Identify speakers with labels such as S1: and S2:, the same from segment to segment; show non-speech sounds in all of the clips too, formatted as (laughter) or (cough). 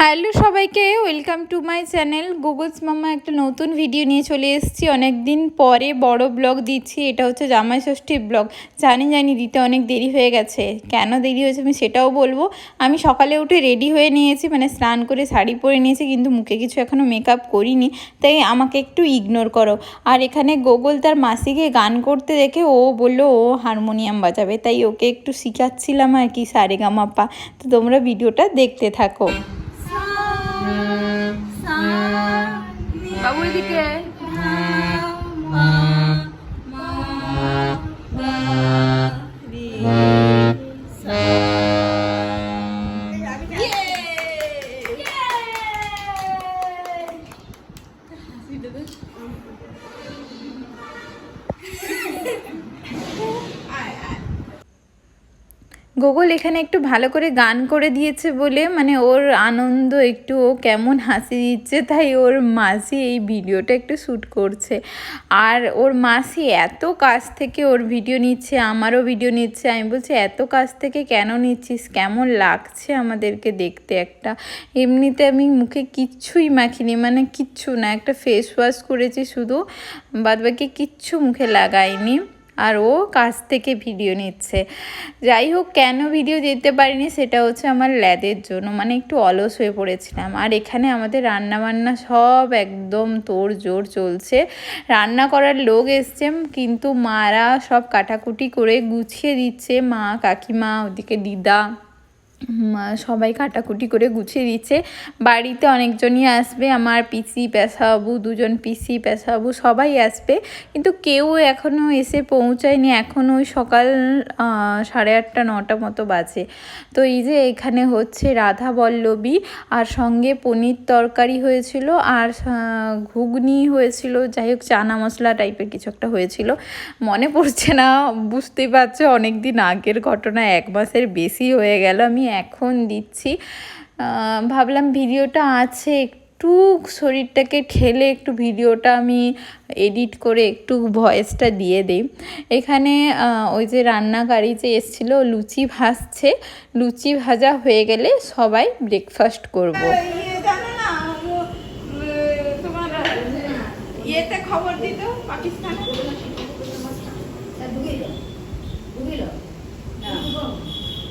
S1: Hello সবাইকে, welcome to my channel. Google's মামা একটা নতুন ভিডিও নিয়ে চলে এসেছি। অনেক দিন পরে বড় ব্লগ দিচ্ছি। এটা হচ্ছে জামাই ষষ্ঠীর ব্লগ। জানি জানি দিতে অনেক দেরি হয়ে গেছে। কেন দেরি হয়েছে আমি সেটাও বলব। আমি সকালে উঠে রেডি হয়ে নিয়েছি মানে স্নান করে শাড়ি পরে নিয়েছি, কিন্তু মুখে কিছু এখনও মেকআপ করিনি। তাই আমাকে একটু ইগনোর করো। আর এখানে গোগল তার মাসিকে গান করতে দেখে ও বলল, ও হারমোনিয়াম বাজাবে। তাই ওকে একটু শিখাচ্ছিলাম আর কি, সারেগামাপা। তো তোমরা ভিডিওটা দেখতে থাকো। বাবু এদিকে গুগল এখানে একটু ভালো করে গান করে দিয়েছে বলে মানে ওর আনন্দ একটু, ও কেমন হাসি দিচ্ছে, তাই ওর মাসি এই ভিডিওটা একটু শ্যুট করছে। আর ওর মাসি এত কাছ থেকে ওর ভিডিও নিচ্ছে, আমারও ভিডিও নিচ্ছে, আমি বলছি, এত কাছ থেকে কেন নিচ্ছিস? কেমন লাগছে আমাদেরকে দেখতে একটা? এমনিতে আমি মুখে কিচ্ছুই মাখিনি মানে কিচ্ছু না, একটা ফেস ওয়াশ করেছি শুধু, বাদবাকি কিচ্ছু মুখে লাগাইনি। আর ও কাছ থেকে ভিডিও নিচ্ছে। যাই হোক কেন ভিডিও দিতে পারিনি সেটা হচ্ছে আমার ল্যাদের জন্য। মানে একটু অলস হয়ে পড়েছিলাম। আর এখানে আমাদের রান্না বান্না সব একদম তোর জোর চলছে। রান্না করার লোক এসছে, কিন্তু মারা সব কাটাকুটি করে গুছিয়ে দিচ্ছে মা, কাকিমা, ওদিকে দিদা। সবাই কাটাকুটি করে গুছিয়ে দিচ্ছে। বাড়িতে অনেকজনই আসবে, আমার পিসি, পেশাবু, দুজন পিসি, পেশাবু, সবাই আসবে। কিন্তু কেউ এখনও এসে পৌঁছায়নি, এখন ওই সকাল সাড়ে আটটা, নটা মতো বাজে। তো এই যে এখানে হচ্ছে রাধা বল্লবী আর সঙ্গে পনির তরকারি হয়েছিল আর ঘুগনি হয়েছিল, যাই হোক চানা মশলা টাইপের কিছু একটা হয়েছিল। মনে পড়ছে না, বুঝতেই পারছ অনেক দিন আগের ঘটনা, এক মাসের বেশি হয়ে গেল। আমি এখন দিচ্ছি। ভাবলাম ভিডিওটা আছে একটু শরীরটাকে ঠেলে একটু ভিডিওটা আমি এডিট করে একটু ভয়েসটা দিয়ে দিই। এখানে ওই যে রান্নাকারি যে এসেছিল লুচি ভাজছে। লুচি ভাজা হয়ে গেলে সবাই ব্রেকফাস্ট করব। ইয়েতে খবর দিত পাকিস্তানে?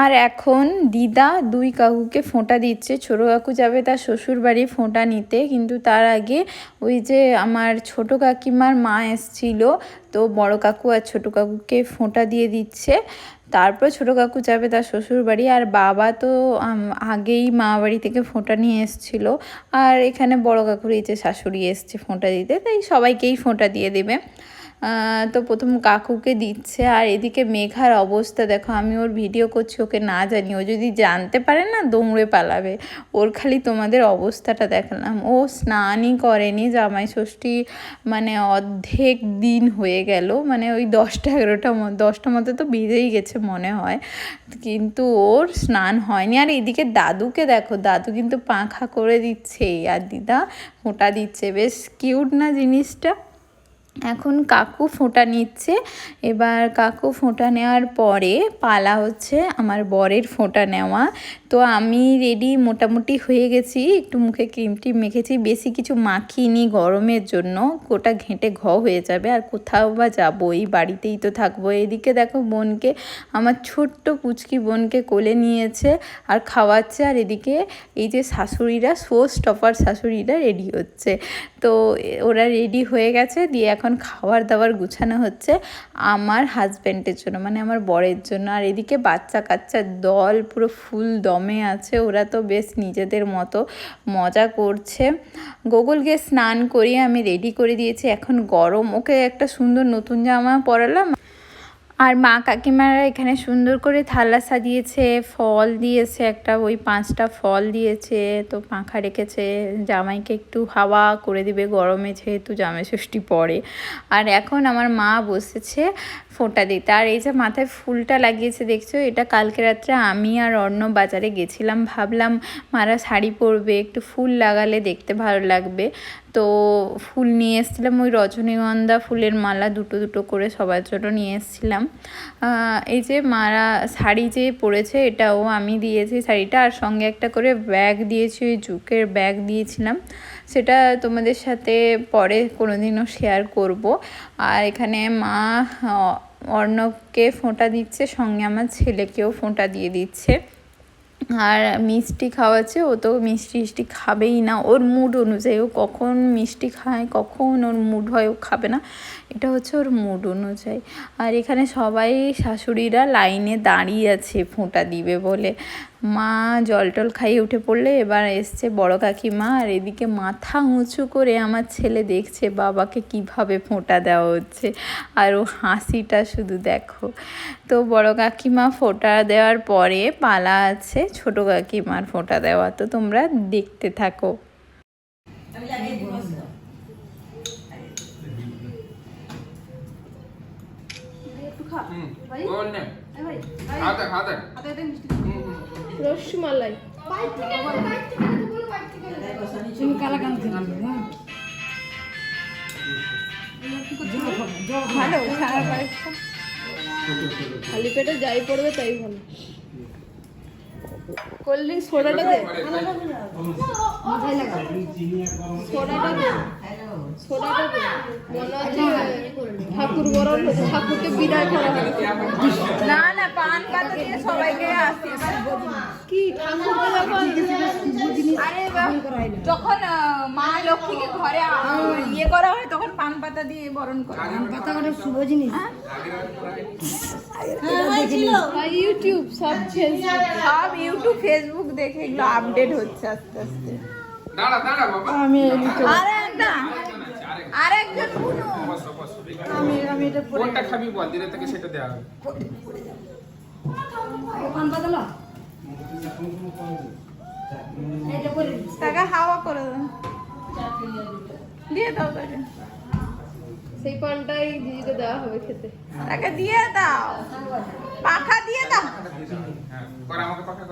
S1: আর এখন দিদা দুই কাকুকে ফোঁটা দিচ্ছে। ছোটো কাকু যাবে তার শ্বশুর বাড়ি ফোঁটা নিতে, কিন্তু তার আগে ওই যে আমার ছোটো কাকিমার মা এসছিল, তো বড় কাকু আর ছোটো কাকুকে ফোঁটা দিয়ে দিচ্ছে। তারপর ছোটো কাকু যাবে তার শ্বশুর বাড়ি আর বাবা তো আগেই মা বাড়ি থেকে ফোঁটা নিয়ে এসছিল। আর এখানে বড় কাকুর এই যে শাশুড়ি এসছে ফোঁটা দিতে, তাই সবাইকেই ফোঁটা দিয়ে দেবে। তো প্রথম কাকুকে দিচ্ছে আর এদিকে মেঘার অবস্থা, দেখো আমি ওর ভিডিও করছি, ওকে না জানি, ও যদি জানতে পারে না দৌড়ে পালাবে, ওর খালি তোমাদের অবস্থাটা দেখালাম। ও স্নানই করেনি, জামাই ষষ্ঠী মানে অর্ধেক দিন হয়ে গেল মানে ওই দশটা এগারোটা দশটা মতো তো বেজেই গেছে মনে হয়, কিন্তু ওর স্নান হয়নি। আর এদিকে দাদুকে দেখো, দাদু কিন্তু পাখা করে দিচ্ছে আর দিদা ফোঁটা দিচ্ছে, বেশ কিউট না জিনিসটা? এখন কাকু ফোঁটা নিচ্ছে। এবার কাকু ফোঁটা নেওয়ার পরে পালা হচ্ছে আমার বরের ফোঁটা নেওয়া। তো আমি রেডি মোটামুটি হয়ে গেছি। একটু মুখে ক্রিম টিম মেখেছি। বেশি কিছু মাখিনি গরমের জন্য। গোটা ঘেঁটে ঘ হয়ে যাবে। আর কোথাও বা যাব এই বাড়িতেই তো থাকব। এদিকে দেখো বোনকে, আমার ছোট্ট পুচকি বোনকে কোলে নিয়েছে আর খাওয়াচ্ছে। আর এদিকে এই যে শাশুড়িরা শো স্টপার শাশুড়িরা রেডি হচ্ছে। তো ওরা রেডি হয়ে গেছে। দিয়ে এখন খাবার দাবার গুছানো হচ্ছে আমার হাজব্যান্ডের জন্য মানে আমার বরের জন্য। আর এদিকে বাচ্চা কাচ্চার দল পুরো ফুল দমে। আছে, ওরা তো বেশ নিজেদের মতো মজা করছে। গোগলকে স্নান করিয়ে আমি রেডি করে দিয়েছি। এখন গরম, ওকে একটা সুন্দর নতুন জামা পরালাম। আর মা কাকিমারা এখানে সুন্দর করে থালা সাজিয়েছে, ফল দিয়েছে একটা, ওই পাঁচটা ফল দিয়েছে, তো পাখা রেখেছে। জামাইকে একটু হাওয়া করে দিবে গরমে, যেহেতু জামাই ষষ্ঠী পড়ে আর এখন আমার মা বসেছে ফোঁটা দিতে। আর এই যে মাথায় ফুলটা লাগিয়েছে, দেখছ? এটা কালকে রাত্রে আমি আর অন্য বাজারে গেছিলাম। ভাবলাম, মারা, শাড়ি পরবে, একটু ফুল লাগালে দেখতে ভালো লাগবে। তো ফুল নিয়ে এসেছিলাম, ওই রজনীগন্ধা ফুলের মালা দুটো দুটো করে সবার জন্য নিয়ে এসেছিলাম। এই যে মারা শাড়ি যে পরেছে, এটাও আমি দিয়েছি শাড়িটা। আর সঙ্গে একটা করে ব্যাগ দিয়েছি, ওই জুকের ব্যাগ দিয়েছিলাম। সেটা তোমাদের সাথে পরে কোনোদিনও শেয়ার করব। আর এখানে মা অর্ণবকে ফোঁটা দিচ্ছে, সঙ্গে আমার ছেলেকেও ফোঁটা দিয়ে দিচ্ছে। আর মিষ্টি খাওয়াচ্ছে, ও তো মিষ্টি মিষ্টি খাবেই না। ওর মুড অনুযায়ী ও কখন মিষ্টি খায়, কখন ওর মুড হয়, ও খাবে না, এটা হচ্ছে ওর মুড অনুযায়ী। আর এখানে সবাই শাশুড়িরা লাইনে দাঁড়িয়ে আছে, ফোঁটা দিবে বলে। মা জল টল খাইয়ে উঠে পড়লে, এবার এসছে বড় কাকিমা, আর এদিকে মাথা উঁচু করে আমার ছেলে দেখছে, বাবাকে কীভাবে ফোঁটা দেওয়া হচ্ছে, আর ও হাসিটা শুধু দেখো। তো বড় কাকিমা ফোঁটা দেওয়ার পরে পালা আছে, ছোট কাকিমার ফোঁটা দেওয়া, তো তোমরা দেখতে থাকো।
S2: রসমালাই।
S3: বাইক থেকে হ্যাঁ?
S2: খালি পেটে যাই পড়বে তাই ভালো। কোল্ড ড্রিঙ্কস সোডাটা দে। সোডাটা দে। ঠাকুর বরণ
S1: না না পান
S2: যখন
S1: ঘরে ইয়ে করা হয় তখন পান পাতা দিয়ে বরণ করা
S3: পান পাতা শুভ জিনিস
S2: ইউটিউব সব ফেসবুক
S1: সব ইউটিউব ফেসবুক দেখে এগুলো আপডেট হচ্ছে আস্তে আস্তে
S2: আমি
S1: আরে না আরেকজন
S3: আমি আমি
S1: হাওয়া করে দেন। দিয়ে দাও তাকে।
S2: সেই পানটাই দিদিকে দেওয়া হবে খেতে।
S1: তাকে দিয়ে দাও। পাখা দিয়ে দাও।
S4: আমাকে পাখা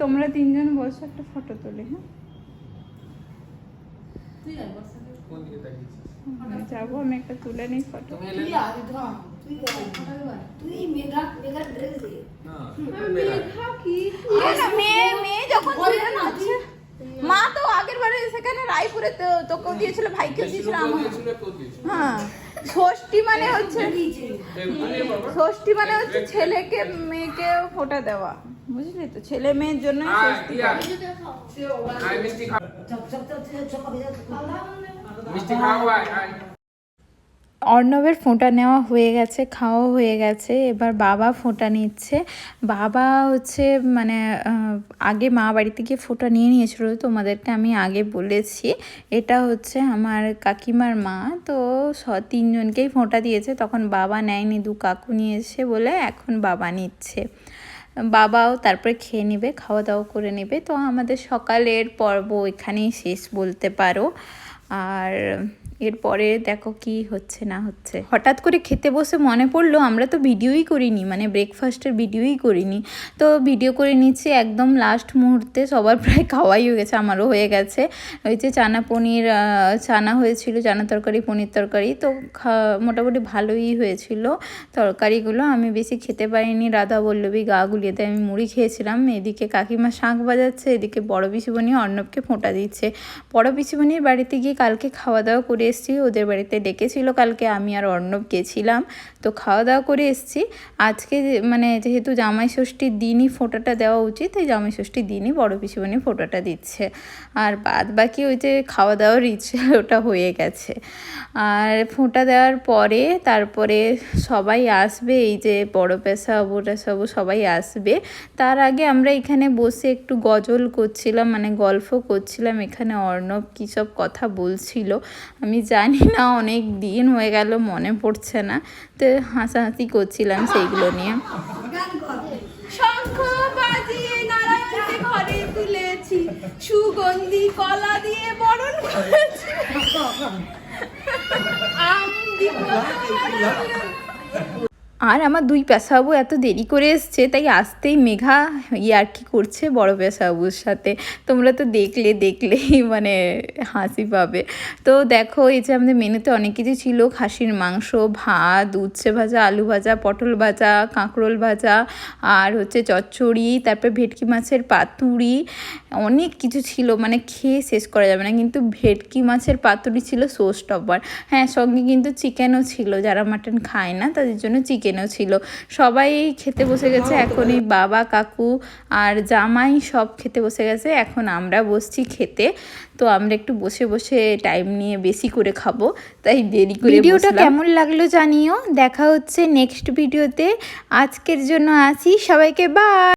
S1: তোমরা তিনজন বসে একটা ফটো তোলে হ্যাঁ? যাব আমি একটা তুলে নিই ফটো। মা তো আগের বারে সেখানে রায়পুরে তো তোকেও দিয়েছিল ভাইকেও দিয়েছিল আমার হ্যাঁ। ষষ্ঠী মানে হচ্ছে ষষ্ঠী মানে হচ্ছে ছেলেকে মেয়েকে ফোটা দেওয়া বুঝলি তো ছেলে মেয়ের জন্য ষষ্ঠী
S4: মিষ্টি খা
S1: অর্ণবের ফোঁটা নেওয়া হয়ে গেছে, খাওয়া হয়ে গেছে, এবার বাবা ফোঁটা নিচ্ছে। বাবা হচ্ছে মানে আগে মা বাড়িতে গিয়ে ফোঁটা নিয়ে নিয়েছিল, তোমাদেরকে আমি আগে বলেছি। এটা হচ্ছে আমার কাকিমার মা, তো স, তিনজনকেই ফোঁটা দিয়েছে। তখন বাবা নেয়নি, দু কাকু নিয়েছে বলে এখন বাবা নিচ্ছে। বাবাও তারপরে খেয়ে নেবে, খাওয়া দাওয়া করে নেবে। তো আমাদের সকালের পর্ব এখানেই শেষ বলতে পারো। আর এরপরে দেখো কি হচ্ছে না হচ্ছে। হঠাৎ করে খেতে বসে মনে পড়ল, আমরা তো ভিডিওই করিনি মানে ব্রেকফাস্টের ভিডিওই করিনি। তো ভিডিও করে নিচ্ছি, একদম লাস্ট মুহূর্তে সবার প্রায় খাওয়াই হয়ে গেছে, আমারও হয়ে গেছে। ওই যে চানা পনির চানা হয়েছিল, চানা তরকারি, পনির তরকারি, তো মোটামুটি ভালোই হয়েছিল তরকারিগুলো। আমি বেশি খেতে পারিনি, রাধা বল্লভী গা গুলিয়েতে আমি মুড়ি খেয়েছিলাম। এদিকে কাকিমা শাঁখ বাজাচ্ছে, এদিকে বড় পিসিমণি অর্ণবকে ফোঁটা দিচ্ছে। বড় পিসিমণির বাড়িতে গিয়ে কালকে খাওয়া দাওয়া করে এসেছি, ওদের বাড়িতে ডেকেছিল কালকে, আমি আর অর্ণব গেছিলাম। তো খাওয়া দাওয়া করে এসেছি। আজকে মানে যেহেতু জামাই ষষ্ঠীর দিনই ফোঁটাটা দেওয়া উচিত এই জামাই ষষ্ঠীর দিনই বড় পিসিমণি ফোঁটাটা দিচ্ছে। আর বাদ বাকি ওই যে খাওয়া দাওয়ার রিচুয়াল ওটা হয়ে গেছে। আর ফোঁটা দেওয়ার পরে, তারপরে সবাই আসবে, এই যে বড় পেশা বোটা সব, সবাই আসবে। তার আগে আমরা এখানে বসে একটু গজল করছিলাম মানে গল্প করছিলাম, এখানে অর্ণব কী সব কথা বলছিল, আমি জানি না অনেক দিন হয়ে গেল মনে পড়ছে না। তো হাসাহাসি করছিলাম সেইগুলো নিয়ে।
S2: শঙ্খ বাজিয়ে নারায়ণকে ঘরে তুলেছি সুগন্ধি কলা দিয়ে বরণ করেছি। (laughs) আম দিব
S1: আর আমার দুই পেশাবু এত দেরি করে এসছে, তাই আসতেই মেঘা ইয়ার্কি করছে বড় পেশাবুর সাথে। তোমরা তো দেখলে, দেখলেই মানে হাসি পাবে। তো দেখো, এই যে আমাদের মেনুতে অনেক কিছু ছিল। খাসির মাংস, ভাত, উচ্ছে ভাজা, আলু ভাজা, পটল ভাজা, কাঁকরোল ভাজা, আর হচ্ছে চচ্চড়ি, তারপর ভেটকি মাছের পাতুরি। অনেক কিছু ছিল মানে খেয়ে শেষ করা যাবে না। কিন্তু ভেটকি মাছের পাতুরি ছিল সোস টপার হ্যাঁ সঙ্গে কিন্তু চিকেনও ছিল, যারা মাটন খায় না, তাদের জন্য চিকেনও ছিল সবাই খেতে বসে গেছে এখন এই বাবা কাকু আর জামাই সব খেতে বসে গেছে এখন আমরা বসছি খেতে। তো আমরা একটু বসে বসে টাইম নিয়ে বেশি করে খাব তাই দেরি করে ভিডিওটা কেমন লাগল জানিও দেখা হচ্ছে নেক্সট ভিডিওতে আজকের জন্য আসি সবাইকে বা